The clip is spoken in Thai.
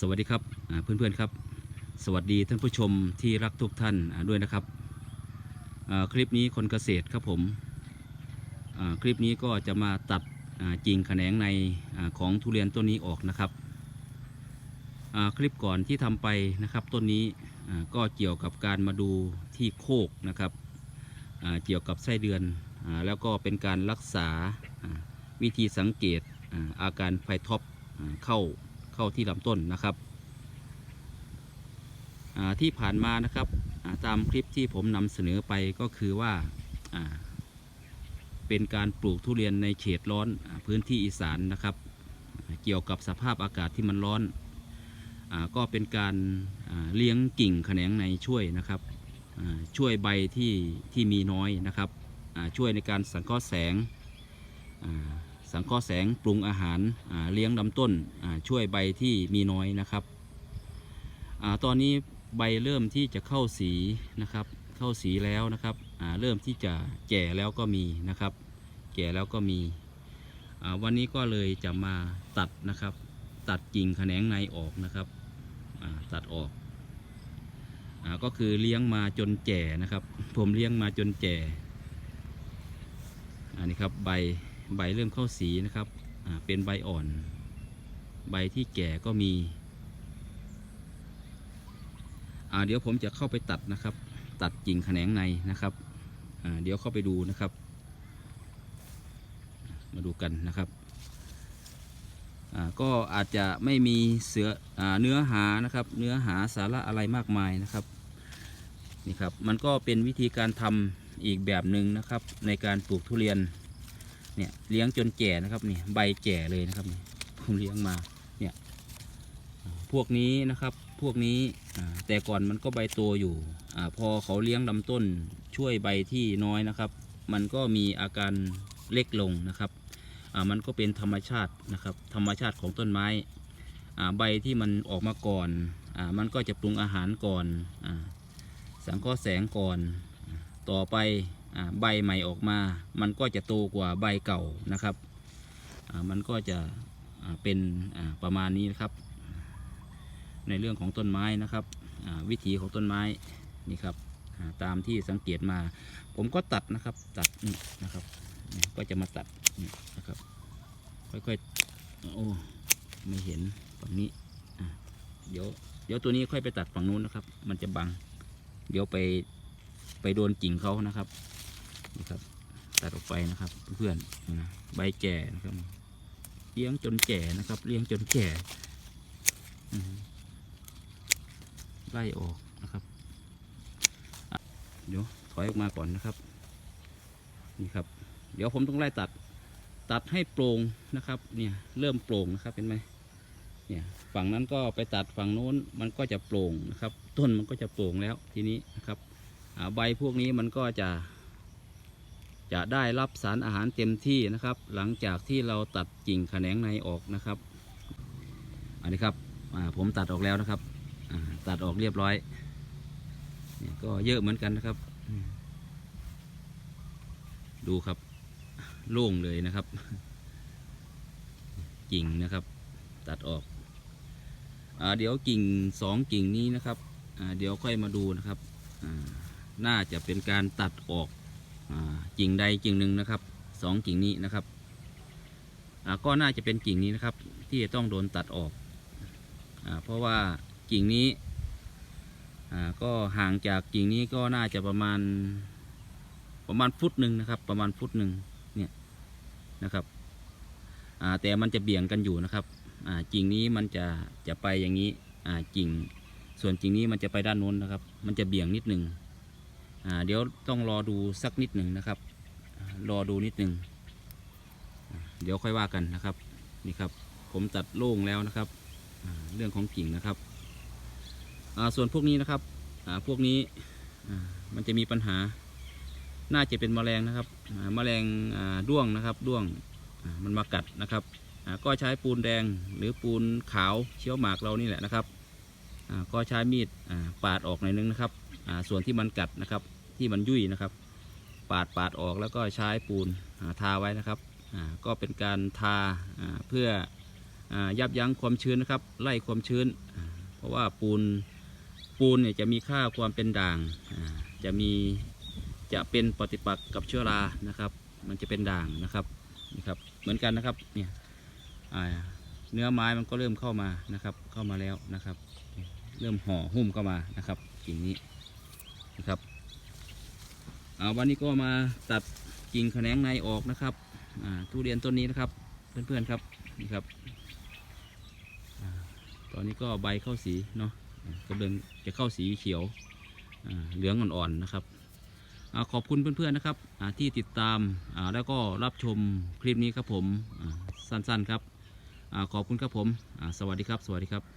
สวัสดีครับเพื่อนๆครับ สวัสดีท่านผู้ชมที่รักทุกท่านด้วยนะครับ คลิปนี้คนเกษตรครับผมคลิปนี้ก็จะมาตัดอ่ากิ่งแขนงในอของทุเรียนต้นนี้ออกนะครับคลิปก่อนที่ทำไปนะครับต้นนี้ก็เกี่ยวกับการมาดูที่โคกนะครับเกี่ยวกับไส้เดือนอแล้วก็เป็นการรักษาวิธีสังเกตอาอาการไฟท็อปเข้า เข้าที่ลำต้นนะครับที่ผ่านมานะครับตามคลิปที่ผมนำเสนอไปก็คือว่าเป็นการปลูกทุเรียนในเขตร้อนอพื้นที่อีสานนะครับ เกี่ยวกับสภาพอากาศที่มันร้อนอก็เป็นการเลี้ยงกิ่งแขนงในช่วยนะครับช่วยใบที่ที่มีน้อยนะครับช่วยในการสังเคราะห์แสง สังเคราะห์แสงปรุงอาหารเลี้ยงลำต้นช่วยใบที่มีน้อยนะครับอตอนนี้ใบเริ่มที่จะเข้าสีนะครับ เข้าสีแล้วนะครับเริ่มที่จะแก่แล้วก็มีนะครับ แก่แล้วก็มีวันนี้ก็เลยจะมาตัดนะครับ ตัดกิ่งแขนงในออกนะครับตัดออกอก็คือเลี้ยงมาจนแก่นะครับ ผมเลี้ยงมาจนแก่อันนี้ครับใบ ใบเริ่มเข้าสีนะครับเป็นใบอ่อน ใบที่แก่ก็มีเดี๋ยวผมจะเข้าไปตัดนะครับ ตัดกิ่งแขนงในนะครับเดี๋ยวเข้าไปดูนะครับ มาดูกันนะครับก็อาจจะไม่มีเสืออเนื้อหานะครับ เนื้อหาสาระอะไรมากมายนะครับนี่ครับ มันก็เป็นวิธีการทำอีกแบบหนึ่งนะครับ ในการปลูกทุเรียน เนี่ยเลี้ยงจนแก่นะครับนี่ใบแก่เลยนะครับนี่ผมเลี้ยงมาเนี่ยพวกนี้นะครับพวกนี้แต่ก่อนมันก็ใบโตอยู่อพอเขาเลี้ยงลำต้นช่วยใบที่น้อยนะครับ มันก็มีอาการเล็กลงนะครับมันก็เป็นธรรมชาตินะครับ ธรรมชาติของต้นไม้ใบที่มันออกมาก่อนอมันก็จะปรุงอาหารก่อนอสังเคราะห์แสงก่อนต่อไป ใบใหม่ออกมา มันก็จะโตกว่าใบเก่านะครับ มันก็จะเป็นประมาณนี้นะครับ ในเรื่องของต้นไม้นะครับ วิถีของต้นไม้นี่ครับตามที่สังเกตมา ผมก็ตัดนะครับตัดนี่นะครับ ก็จะมาตัดนี่นะครับ ค่อยๆโอ้ไม่เห็นฝั่งนี้เดี๋ยวเดี๋ยวตัวนี้ค่อยไปตัดฝั่งนู้นนะครับ มันจะบัง เดี๋ยวไปไปโดนกิ่งเขานะครับ นี่ครับ ตัดออกไปนะครับ เพื่อนนะใบแก่นะครับเลี้ยงจนแก่นะครับ เลี้ยงจนแก่ไล่ออกนะครับ เดี๋ยวถอยออกมาก่อนนะครับ นี่ครับ เดี๋ยวผมต้องไล่ตัด ตัดให้โปร่งนะครับ เนี่ยเริ่มโปร่งนะครับเห็นไหมเนี่ยฝั่งนั้นก็ไปตัดฝั่งโน้นมันก็จะโปร่งนะครับ ต้นมันก็จะโปร่งแล้วทีนี้นะครับใบพวกนี้มันก็จะ จะได้รับสารอาหารเต็มที่นะครับ หลังจากที่เราตัดกิ่งแขนงในออกนะครับ อันนี้ครับผมตัดออกแล้วนะครับตัดออกเรียบร้อยก็เยอะเหมือนกันนะครับ ดูครับโล่งเลยนะครับ กิ่งนะครับ ตัดออกอเดี๋ยวกิ่งสองกิ่งนี้นะครับเดี๋ยวค่อยมาดูนะครับน่าจะเป็นการตัดออก กิ่งใดกิ่งหนึ่งนะครับสองกิ่งนี้นะครับก็น่าจะเป็นกิ่งนี้นะครับ ที่จะต้องโดนตัดออกอเพราะว่ากิ่งนี้ก็ห่างจากกิ่งนี้ก็น่าจะประมาณประมาณฟุตหนึ่งนะครับ ประมาณฟุตหนึ่งเนี่ยนะครับแต่มันจะเบี่ยงกันอยู่นะครับกิ่งนี้มันจะจะไปอย่างนี้กิ่งส่วนจริงนี้มันจะไปด้านโน้นนะครับ มันจะเบี่ยงนิดหนึ่ง เดี๋ยวต้องรอดูสักนิดหนึ่งนะครับ รอดูนิดหนึ่งเดี๋ยวค่อยว่ากันนะครับนี่ครับ ผมตัดโล่งแล้วนะครับเรื่องของกิ่งนะครับส่วนพวกนี้นะครับพวกนี้มันจะมีปัญหาน่าจะเป็นแมลงนะครับอ่าแมลงอ่าด้วงนะครับด้วงมันมากัดนะครับก็ใช้ปูนแดงหรือปูนขาวเชี่ยวหมากเรานี่แหละนะครับก็ใช้มีดปาดออกหน่อยนึงนะครับส่วนที่มันกัดนะครับ ที่มันยุ่ยนะครับ ปาดปาดออกแล้วก็ใช้ปูนทาไว้นะครับก็เป็นการทาเพื่ออยับยั้งความชื้นนะครับ ไล่ความชื้น เพราะว่าปูนปูนเนี่ยจะมีค่าความเป็นด่างจะมีจะเป็นปฏิปักษ์กับเชื้อรานะครับ มันจะเป็นด่างนะครับนี่ครับเหมือนกันนะครับเนี่ยเนื้อไม้มันก็เริ่มเข้ามานะครับ เข้ามาแล้วนะครับ เริ่มห่อหุ้มเข้ามานะครับกิ่งนี้นะครับ วันนี้ก็มาตัดกิ่งแขนงในออกนะครับทุเรียนต้นนี้นะครับ เพื่อนๆครับนี่ครับอตอนนี้ก็ใบเข้าสีเนาะกำลังจะเข้าสีเขียวเหลืองอ่อนๆนะครับอขอบคุณเพื่อนๆนะครับที่ติดตามแล้วก็รับชมคลิปนี้ครับผมสั้นๆครับอขอบคุณครับผมสวัสดีครับ สวัสดีครับ